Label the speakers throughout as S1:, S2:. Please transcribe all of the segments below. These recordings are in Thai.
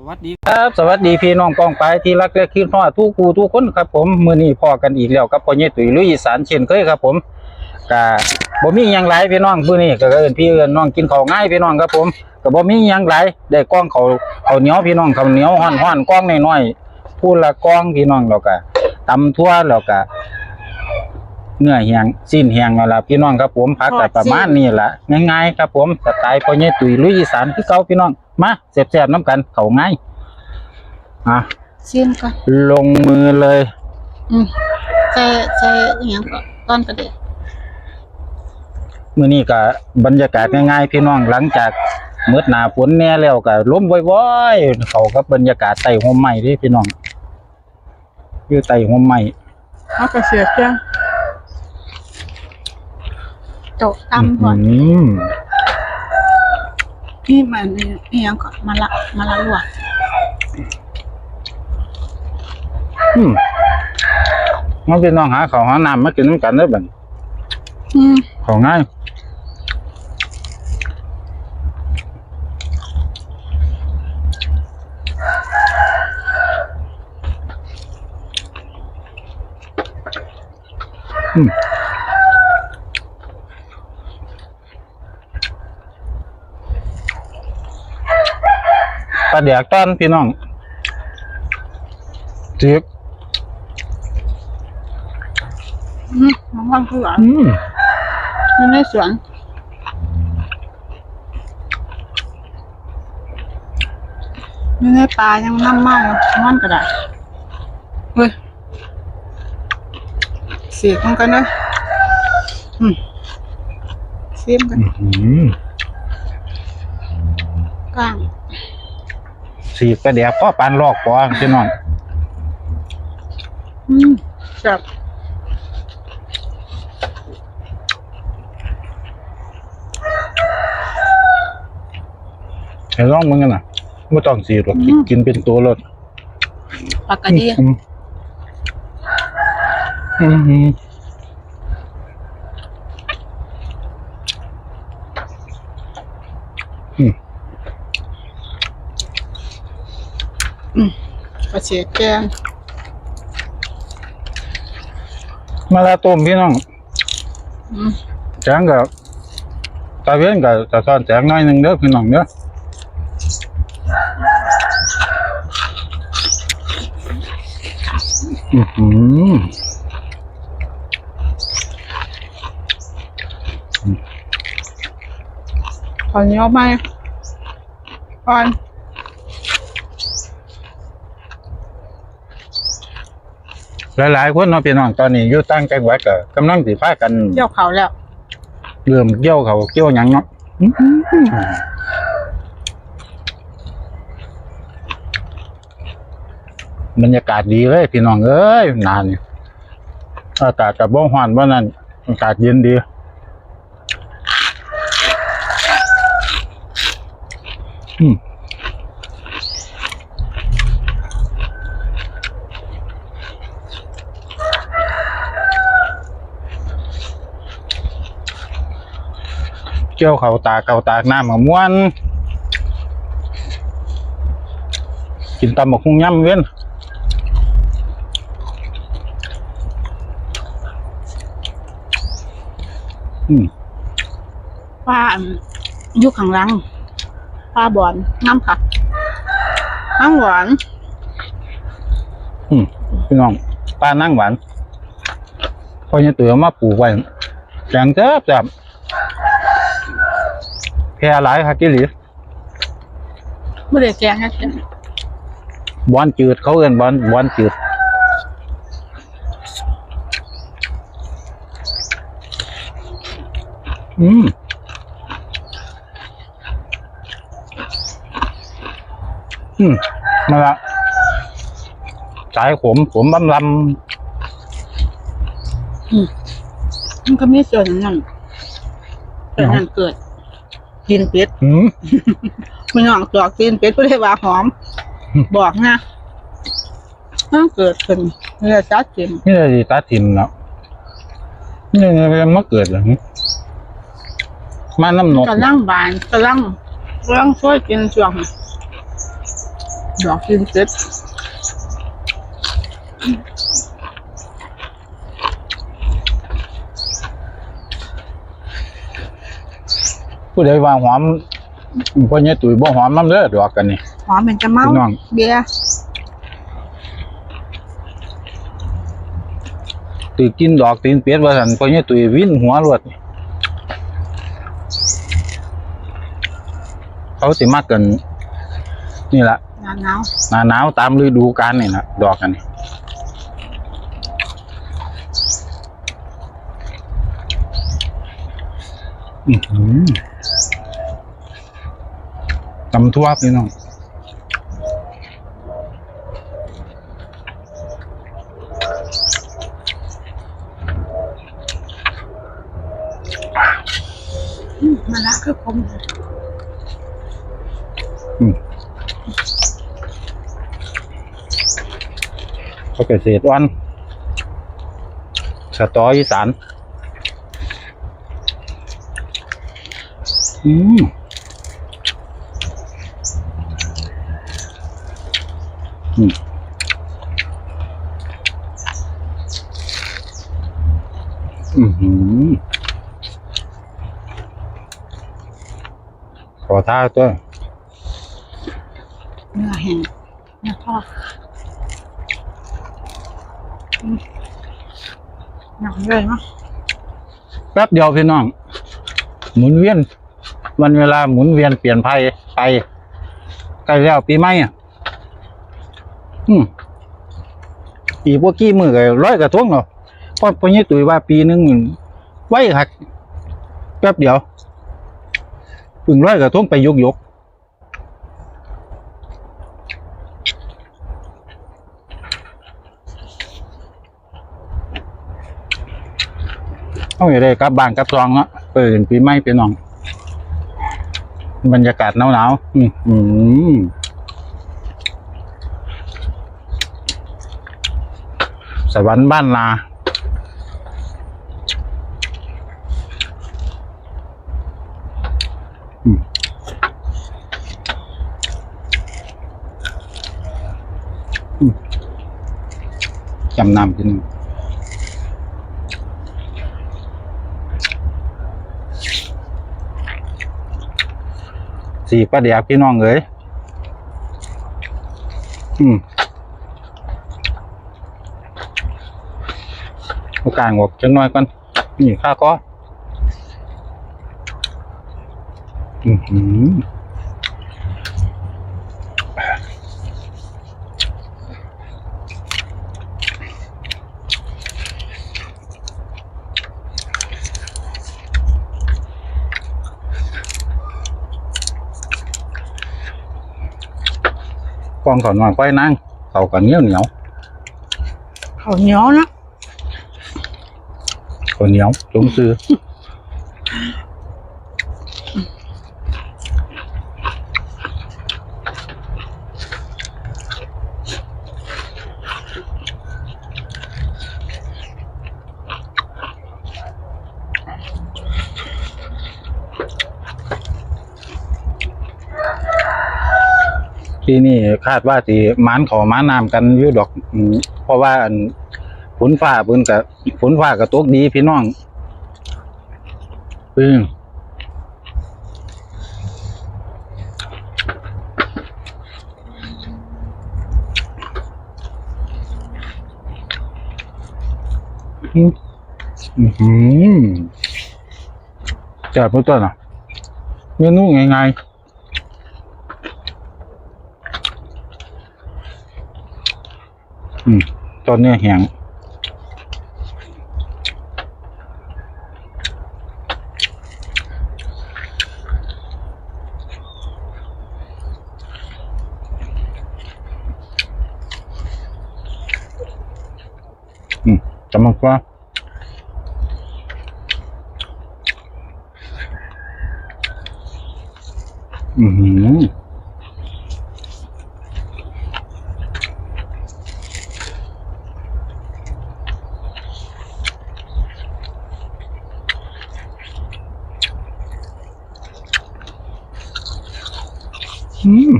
S1: สวัสดี
S2: ครับสวัสดีพี่น้องป้องไปที่รักและคิดฮอทุกกูทุกคนครับผมมือนี้พอกันอีกแล้วกับพ่อใหญ่ตุ๋ยลุยสานเช่นเคยครับผมก็บ่มียังหลพี่น้องมื้อนี้ก็เอิ้นพี่เอิ้นน้องกินข้าวง่ายพี่น้องครับผมก็บ่มียังหลได้กล้องเขาวข้าวเหนียวพี่น้องข้าวเหนียวฮ้อนๆกล้องน้อยๆพูดละกล้องพี่น้องแล้วก็ตำทั่วแล้วก็ เนื้อแห้งสิ้นแห้งนั่นล่ะพี่น้องครับผมผักก็ประมาณนี้ล่ะง่ายๆครับผมสไตล์พ่อใหญ่ตุ๋ยลุยอีสานคือเก่าพี่น้องมาแซ่บๆน้ำกันเข้าง่ายอะ
S3: ชิมก่อน
S2: ลงมือเลย
S3: อืมใส่ใส่อหย่างก่อนต้นกระเดีย
S2: มื้อนี้ก็บรรยากาศง่ายๆพี่น้องหลังจากมืดหนาฝนแน่แล้วก็ลมว่อยๆเข้ากับบรรยากาศใต้ห่มไม้เด้พี่น้องอยู่ใต้ห่มไม้
S3: เอากระเสียบจ้ะ โตะตำก่อน
S2: อืม
S3: นี่มันอหย่างก่อนมาละมาละลวก
S2: อืมน้องพี่น้องหาข้าวหาน้ำมากินน้ำกันเด้อบัดนี้
S3: อืม
S2: ข้าวง่ายอืมาแดกต้อนพี่น้องจีบ
S3: อืมน้ำมันคือหวาน
S2: อืม
S3: อยู่ในสวนอยู่ในป่ายังน้ำเมามันก็ได้เฮ้ยเสียบมันกันนะอืมเสียบกัน
S2: อื้อหือ
S3: ก้าง
S2: สีกระเดียพ่อปานลอกปอพี่น้อง
S3: อืมจับ
S2: เห็นร่องมึงกันน่ะไม่ต้องสีหรอกกินเป็นตัวรถ
S3: ปากกาดี
S2: อืมอืมอืมอืม
S3: ก ระเสียแกง
S2: มาลาต้มพี่น้อง
S3: อืม
S2: แจงกับตาเวียนกับตาซ้อนแจงน้อยหนึ่งเด้อพี่น้องเด้ออือหือ
S3: ขอเหนียวไหมก่อน
S2: หลายๆคนเนาะพี่น้องตอนนี้อยู่ตั้งจังหวัดก็กำลังสิพากัน
S3: เกี่ยวเขาแล้ว
S2: เริ่มเกี่ยวเขาเกี่ยวหยังเนาะอื้อหือบรรยากาศดีเลยพี่น้องเอ้ยนานนี่อากาศกับบ่ฮ้อนบ่นั่นอากาศเย็นดีอืม เกี่ยวเขาตากเขาตากน้ำกับม้วน กินตำบักหุ่งย่ำเว้นอืม
S3: ป้าอันอยุคข้างหลังป้าบอนน้ำค่ะน้ำหวาน
S2: อืมพี่น้องปลานั่งหวานพอเนี่ยตัวมาปลูกไว้แกงเจ็บจับ แค่หลายค่ะกิหลี
S3: ไม่ได้แกงนะจ๊ะ
S2: บอนจืดเขาเอิ้นบอนบอนจืดอืมอืมมาละสายขมขมบำล
S3: มันก็มีส่วนนั้นส่วนนั้นเกิด กินเป็ดำ
S2: อืม
S3: ไม่น้องตัวกินเป็ดไม่ได้ว่าหอม
S2: อืม
S3: บอกนะมันเกิดขึ้นเนื้อจัดกิน
S2: นี่เลยตาทิมเนาะนี่มันมาเกิดเหรอหึมาน้ำนก
S3: กำลังบานกำลังกำลังช่วยกินช่วงดอกกินเสร็
S2: ผู้ใดว่าหอมพ่อเนี่ยตุ๋ยบ่หอมน้ำเด้อดอกกันนี่
S3: หอมเป็นจะเมา
S2: พี่น้อง
S3: เบียร์
S2: ตือกินดอกตีนเป็ดว่าซั่นพ่อเนี่ยตุ๋ยวินหัวรวดเขาสิมักกันนี่ล่ะ
S3: หนาวหนาว
S2: หน้าหนาวตามฤดูกาลนี่นะดอกกันนี่อื้อหือ ตำทั่วพี่น้อง
S3: อืมมาละคือผม
S2: เขาเกษตรวันสตออีสาน อืม อืมอือหือขอท่าตัว
S3: เนื้อแห้งเนื้อทอดอืมหนังเลยเนาะ
S2: แป๊บเดียวพี่น้อง หมุนเวียน วันเวลาหมุนเวียนเปลี่ยนไพ่ไปใกล้แล้วปีใหม่อะ อืมอีกพวกกี้มือก็ร้อยกระทงเนาะเพราะพอนี้ตุยว่าปีหนึงไว้หักแป๊บเดียวปึ่งร้อยกระทงไปยกยกเอาอย่าได้กับบานกลับซองเนาะเปิดปีใหม่พี่น้อง บรรยากาศหนาวๆอืมอืม สวรรค์บ้านนาจำนำกินสี่ประเดียกพี่น้องเอ้ยอืมเอา กลางออกจังน้อยก่อนนี่ข้าก็อือหือกองก่อนว่าไว้นั่งเขากันเหนียวเหนียวเขา
S3: เหนียวนะ
S2: ข้าวเหนียวจงซื้อปีนี้คาดว่าสิหมานขอม้านามกันอยู่ดอก เพราะว่า ฝนฟ้าเพิ่นกับฝนฟ้ากับตกดีพี่น้องปึ้งอืมอื้อหือจับมือต้นอะเมนูง่ายๆอืมตอนนี้แห้ง อืม จำมันว่าอือหืออืม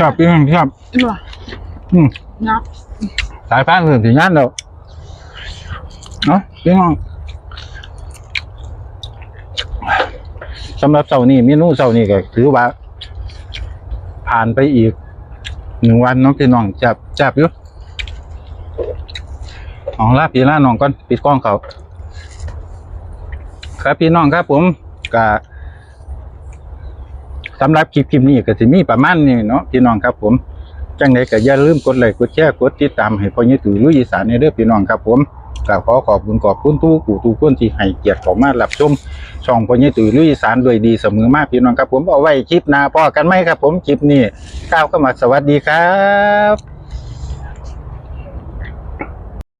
S2: ชอบพี่น้องชอบ
S3: หน่อย
S2: อืม
S3: นับ
S2: สายฟ้าเรื่องถึงงานแล้วเนาะพี่น้องสำหรับเสาร์นี้เมนูเสาร์นี้ก็ถือว่า ผ่านไปอีกหนึ่งวันเน้องพี่น้องจับจับอยู่เอ๋อลาพี่ลาน้องก่อนปิดกล้องเขาครับพี่น้องครับผมก็สำหรับคลิปคลิปนี้ก็จะมีประมาณนี้เนาะพี่น้องครับผม จังไดก็อย่าลืมกดไลค์กดแชร์กดติดตามให้พ่อใหญ่ตุ๋ยลุยอีสานในเด้อพี่น้องครับผมกราบขอขอบคุณขอบคุณทุกผู้ทุกคนที่ให้เกียรติเข้ามารับชมช่องพ่อใหญ่ตุ๋ยลุยอีสานด้วยดีเสมอมากพี่น้องครับผมเอาไว้คลิปหน้าพอกันไหมครับผมคลิปนี้ก้าวเข้ามาสวัสดีครับ